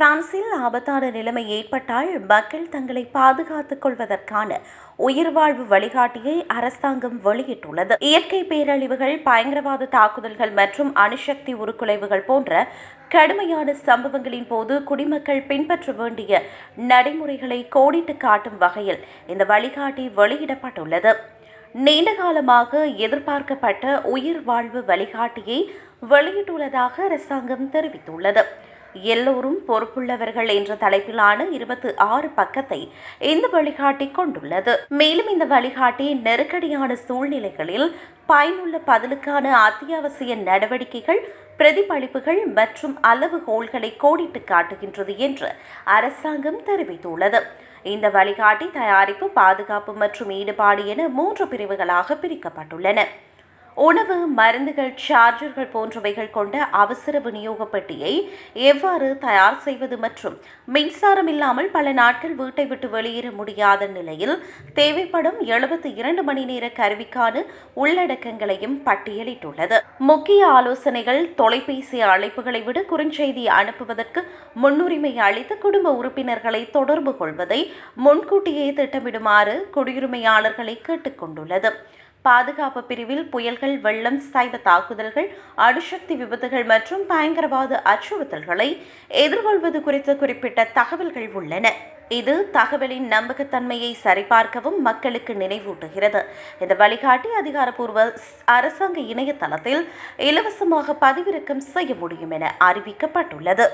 பிரான்சில் ஆபத்தான நிலைமை ஏற்பட்டால் மக்கள் தங்களை பாதுகாத்துக் கொள்வதற்கான உயிர்வாழ்வு வழிகாட்டியை அரசாங்கம் வெளியிட்டுள்ளது. இயற்கை பேரழிவுகள் பயங்கரவாத தாக்குதல்கள் மற்றும் அணுசக்தி உருக்குலைவுகள் போன்ற கடுமையான சம்பவங்களின் போது குடிமக்கள் பின்பற்ற வேண்டிய நடைமுறைகளை கோடிட்டு காட்டும் வகையில் இந்த வழிகாட்டி வெளியிடப்பட்டுள்ளது. நீண்ட காலமாக எதிர்பார்க்கப்பட்ட உயிர் வாழ்வு வழிகாட்டியை வெளியிட்டுள்ளதாக அரசாங்கம் தெரிவித்துள்ளது. எல்லோரும் பொறுப்புள்ளவர்கள் என்ற தலைப்பிலான இருபத்தி ஆறு பக்கத்தை இந்த வழிகாட்டி கொண்டுள்ளது. மேலும் இந்த வழிகாட்டி நெருக்கடியான சூழ்நிலைகளில் பயனுள்ள பதிலுக்கான அத்தியாவசிய நடவடிக்கைகள் பிரதிபலிப்புகள் மற்றும் அளவுகோல்களை கோடிட்டு காட்டுகின்றது என்று அரசாங்கம் தெரிவித்துள்ளது. இந்த வழிகாட்டி தயாரிப்பு பாதுகாப்பு மற்றும் ஈடுபாடு என மூன்று பிரிவுகளாக பிரிக்கப்பட்டுள்ளன. உணவு மருந்துகள் சார்ஜர்கள் போன்றவைகள் கொண்ட அவசர விநியோக பெட்டியை எவ்வாறு தயார் செய்வது மற்றும் மின்சாரம் இல்லாமல் பல நாட்கள் வீட்டை விட்டு வெளியேற முடியாத நிலையில் தேவைப்படும் எழுபத்தி இரண்டு மணி நேர கருவிக்கான உள்ளடக்கங்களையும் பட்டியலிட்டுள்ளது. முக்கிய ஆலோசனைகள் தொலைபேசி அழைப்புகளை விட குறுஞ்செய்தி அனுப்புவதற்கு முன்னுரிமை அளித்து குடும்ப உறுப்பினர்களை தொடர்பு கொள்வதை முன்கூட்டியே திட்டமிடுமாறு குடியுரிமையாளர்களை கேட்டுக்கொண்டுள்ளது. பாதுகாப்பு பிரிவில் புயல்கள் வெள்ளம் சைவ தாக்குதல்கள் அணுசக்தி விபத்துகள் மற்றும் பயங்கரவாத அச்சுறுத்தல்களை எதிர்கொள்வது குறித்து குறிப்பிட்ட தகவல்கள் உள்ளன. இது தகவலின் நம்பகத்தன்மையை சரிபார்க்கவும் மக்களுக்கு நினைவூட்டுகிறது. இந்த வழிகாட்டி அதிகாரப்பூர்வ அரசாங்க இணையதளத்தில் இலவசமாக பதிவிறக்கம் செய்ய முடியும் என அறிவிக்கப்பட்டுள்ளது.